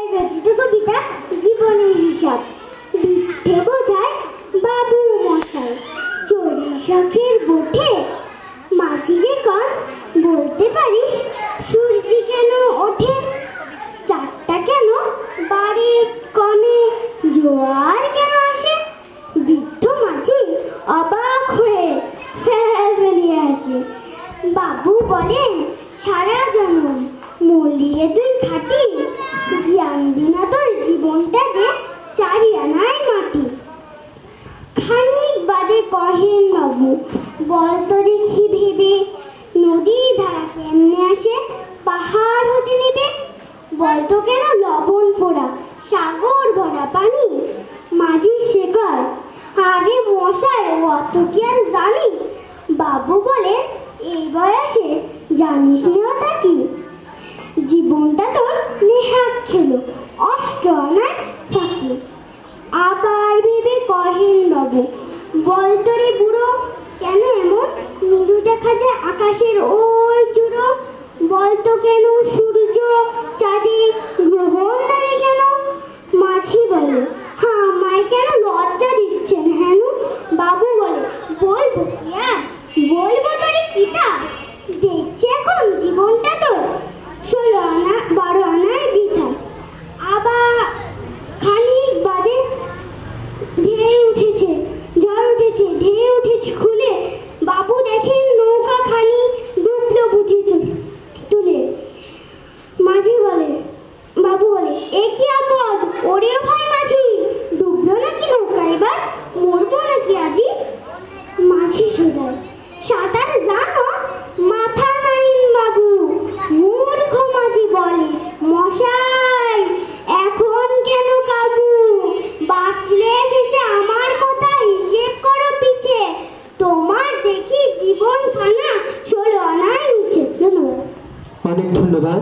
রচিত কবিতা জীবনের হিসাব মিথ্যে বোঝায় বাবু মশাই চড়ি শখের বোঠে মাঝিরে কন বলতে পারিস সূর্যি কেন ওঠে চারটা কেন বাড়ে কমে জোয়ার কেন আসে বৃদ্ধ মাঝি অবাক হয়ে ফেল বেরিয়ে আসে বাবু বলেন, সারা জন্ম মলিয়ে তুই খাটি জ্ঞান বিনা তোর জীবনটা যে চারি আনায় মাটি খানিক বাদে কহেন বাবু বল তো দেখি ভেবে নদীর ধারা কেমনে আসে পাহাড় হতে নেবে। বলতো কেন লবণ পোড়া, সাগর ভরা পানি? মাঝি শেখর, আরে মশাই অত কি আর জানি? বাবু বলে, এই বয়সে জানিস না ওটা কি? জীবনটা তোর নেহাত খেলো, অষ্ট আনার ফাঁকি। আবার ভেবে কহেন বাবু বল তোরে বুড়ো কেন এমন নীলু দেখা যায় আকাশের ওই জুড়ো বল তো কেন সূর্য চাঁদে গ্রহণ লাগে কেন মাছি বলে হ্যাঁ আমায় কেন লজ্জা দিচ্ছেন হ্যাঁ বাবু বলে বলব কি আর বলব তোরে কিটা দেখছি এখন জীবনটা তোর ষোলো আনা বারো আনায় বৃথা আবার খানিক বাদে ঢেউ উঠেছে ঢেউ উঠেছে খুলে। বাবু দেখেন নৌকা খানি ডুবলো বুঝি তুলে। মাঝি বলে, বাবু বলে, এ কি আপদ? ওরে ভাই মাঝি, ডুবলো নাকি নৌকা এবার? মরবো নাকি আজি? মাঝি সোজায়, সাঁতার অনেক ধন্যবাদ।